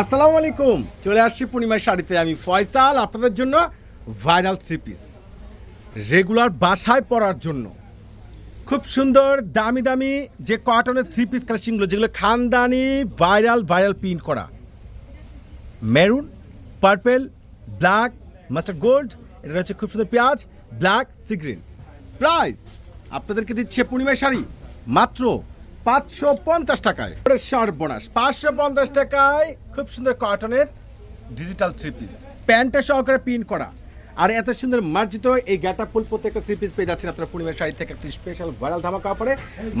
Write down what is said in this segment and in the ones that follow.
আসসালামু আলাইকুম। চলে আসছি পূর্ণিমার শাড়িতে। আমি ফয়সাল, আপনাদের জন্য ভাইরাল থ্রি পিস রেগুলার বাসায় পরার জন্য। খুব সুন্দর, দামি দামি যে কটনের থ্রি পিস কালেকশনগুলো যেগুলো খানদানি ভাইরাল ভাইরাল প্রিন্ট করা। Maroon purple black master gold এটা হচ্ছে খুব সুন্দর পেঁয়াজ ব্ল্যাক সিগ্রিন প্রাইস আপনাদেরকে দিচ্ছে পূর্ণিমার শাড়ি, মাত্র পাঁচশো পঞ্চাশ টাকায়। সর্বনাশ, পাঁচশো পঞ্চাশ টাকায় খুব সুন্দর কটনের ডিজিটাল থ্রি পিস প্যান্টটা সহকারে প্রিন্ট করা। আর এত সুন্দর মার্জিত এই গ্যাটা ফুল প্রত্যেকটা থ্রি পিস পেয়ে যাচ্ছেন আপনার পূর্ণিমার শাড়ি থেকে একটি স্পেশাল ভাইরাল ধামাকা পরে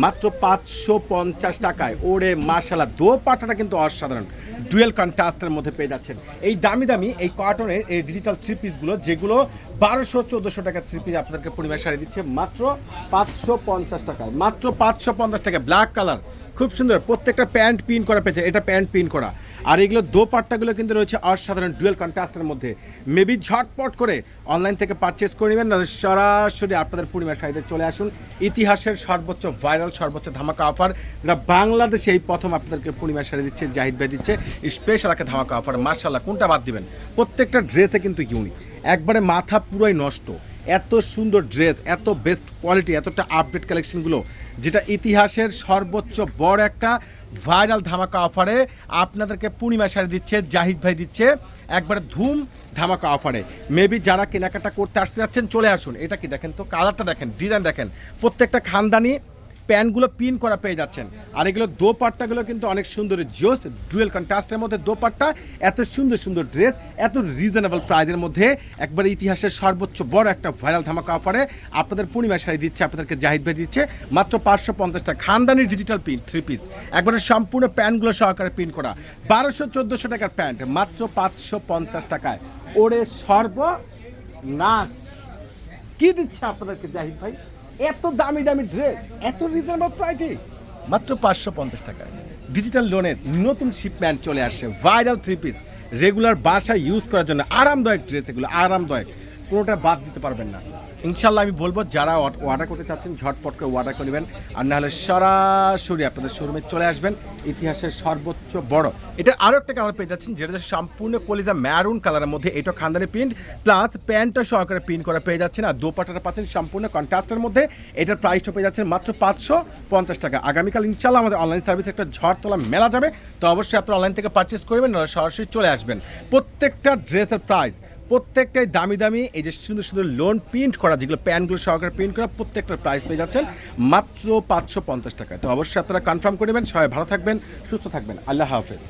মাত্র পাঁচশো পঞ্চাশ টাকায়। ওরে মার্শাল্লাহ দো পাটাটা কিন্তু অসাধারণ। ডুয়েল কন্ট্রাস্টের মধ্যে পেয়ে যাচ্ছেন। এই দামি দামি এই কটনের এই ডিজিটাল থ্রি পিসগুলো যেগুলো বারোশো, চোদ্দোশো টাকা থ্রি পিস আপনাদেরকে পরিমাণ শাড়ি দিচ্ছে। মাত্র পাঁচশো পঞ্চাশ টাকায়। মাত্র পাঁচশো পঞ্চাশ টাকা ব্ল্যাক কালার খুব সুন্দর। প্রত্যেকটা প্যান্ট পিন করা পেয়েছে। এটা প্যান্ট পিন করা। আর এগুলো দো পাট্টাগুলো কিন্তু রয়েছে অসাধারণ ডুয়েল কন্ট্রাস্টের মধ্যে। মেবি ঝটপট করে অনলাইন থেকে পারচেস করে নেবেন না সরাসরি আপনাদের পূর্ণিমা শাড়িতে চলে আসুন। ইতিহাসের সর্বোচ্চ ভাইরাল সর্বোচ্চ ধামাকা অফার যেটা বাংলাদেশে এই প্রথম আপনাদেরকে পূর্ণিমা শাড়ি দিচ্ছে, জাহিদ ভাই দিচ্ছে স্পেশাল একটা ধামাকা অফার মার্শাল্লাহ কোনটা বাদ দিবেন? প্রত্যেকটা ড্রেসে কিন্তু ইউনিক একবারে মাথা পুরোই নষ্ট। এত সুন্দর ড্রেস এত বেস্ট কোয়ালিটি এতটা আপডেট কালেকশনগুলো যেটা ইতিহাসের সর্বোচ্চ বড় একটা ভাইরাল ধামাকা অফারে আপনাদেরকে পূর্ণিমা শাড়ি দিচ্ছে, জাহিদ ভাই দিচ্ছে, একবারে ধুম ধামাকা অফারে মেবি যারা কেনাকাটা করতে আসতে যাচ্ছেন, চলে আসুন। এটা কি দেখেন তো? কালারটা দেখেন ডিজাইন দেখেন। প্রত্যেকটা খানদানি প্যান্টগুলো পিন করা পেয়ে যাচ্ছেন। আর এগুলো দোপাট্টাগুলো কিন্তু অনেক সুন্দর জোস, ডুয়েল কন্ট্রাস্টের মধ্যে দোপাট্টা, এত সুন্দর সুন্দর ড্রেস, এত রিজনেবল প্রাইজের মধ্যে একবার ইতিহাসের সর্বোচ্চ বড় একটা ভাইরাল ধামাকা অফারে আপনাদের পূর্ণিমা শাড়ি দিচ্ছে, আপনাদেরকে জাহিদ ভাই দিচ্ছে, মাত্র পাঁচশো পঞ্চাশটা খানদানি ডিজিটাল পিন থ্রি পিস একবারে সম্পূর্ণ প্যান্টগুলো সহকারে প্রিন্ট করা। বারোশো চোদ্দোশো টাকার প্যান্ট, মাত্র পাঁচশো পঞ্চাশ টাকায় ওরে সর্বনাশ। কি দিচ্ছে আপনাদেরকে জাহিদ ভাই? এত দামি দামি ড্রেস এত রিজনেবল প্রাইসে মাত্র পাঁচশো পঞ্চাশ টাকায়। ডিজিটাল লোনের নতুন শিপম্যান্ট চলে আসছে ভাইরাল থ্রি পিস রেগুলার বাসায় ইউজ করার জন্য আরামদায়ক ড্রেস এগুলো, আরামদায়ক। কোনোটা বাদ দিতে পারবেন না। ইনশাল্লাহ আমি বলব, যারা অর্ডার করতে চাচ্ছেন, ঝটপট করে অর্ডার করে নেবেন। আর নাহলে সরাসরি আপনাদের শোরুমে চলে আসবেন। ইতিহাসের সর্বোচ্চ বড়। এটা আরও একটা কালার পেয়ে যাচ্ছেন, যেটা সম্পূর্ণ কলিজা ম্যারুন কালারের মধ্যে। এটা খানদানি প্রিন্ট প্লাস প্যান্টটা সহকারে প্রিন্ট করা পেয়ে যাচ্ছেন। আর দোপাটাটা পাচ্ছেন সম্পূর্ণ কন্ট্রাস্টের মধ্যে। এটার প্রাইসটা পেয়ে যাচ্ছেন মাত্র পাঁচশো পঞ্চাশ টাকা। আগামীকাল ইনশাল্লাহ আমাদের অনলাইন সার্ভিস একটা ঝড় তোলা মেলা যাবে। তো অবশ্যই আপনারা অনলাইন থেকে পারচেস করবেন সরাসরি চলে আসবেন। প্রত্যেকটা ড্রেসের প্রাইস প্রত্যেকটাই দামি দামি, এই যে সুন্দর সুন্দর লোন প্রিন্ট করা, যেগুলো প্যানগুলো সহকারে প্রিন্ট করা, প্রত্যেকটার প্রাইস পেয়ে যাচ্ছেন মাত্র পাঁচশো পঞ্চাশ টাকায়। তো অবশ্যই আপনারা কনফার্ম করে নেবেন। সবাই ভালো থাকবেন, সুস্থ থাকবেন। আল্লাহ হাফেজ।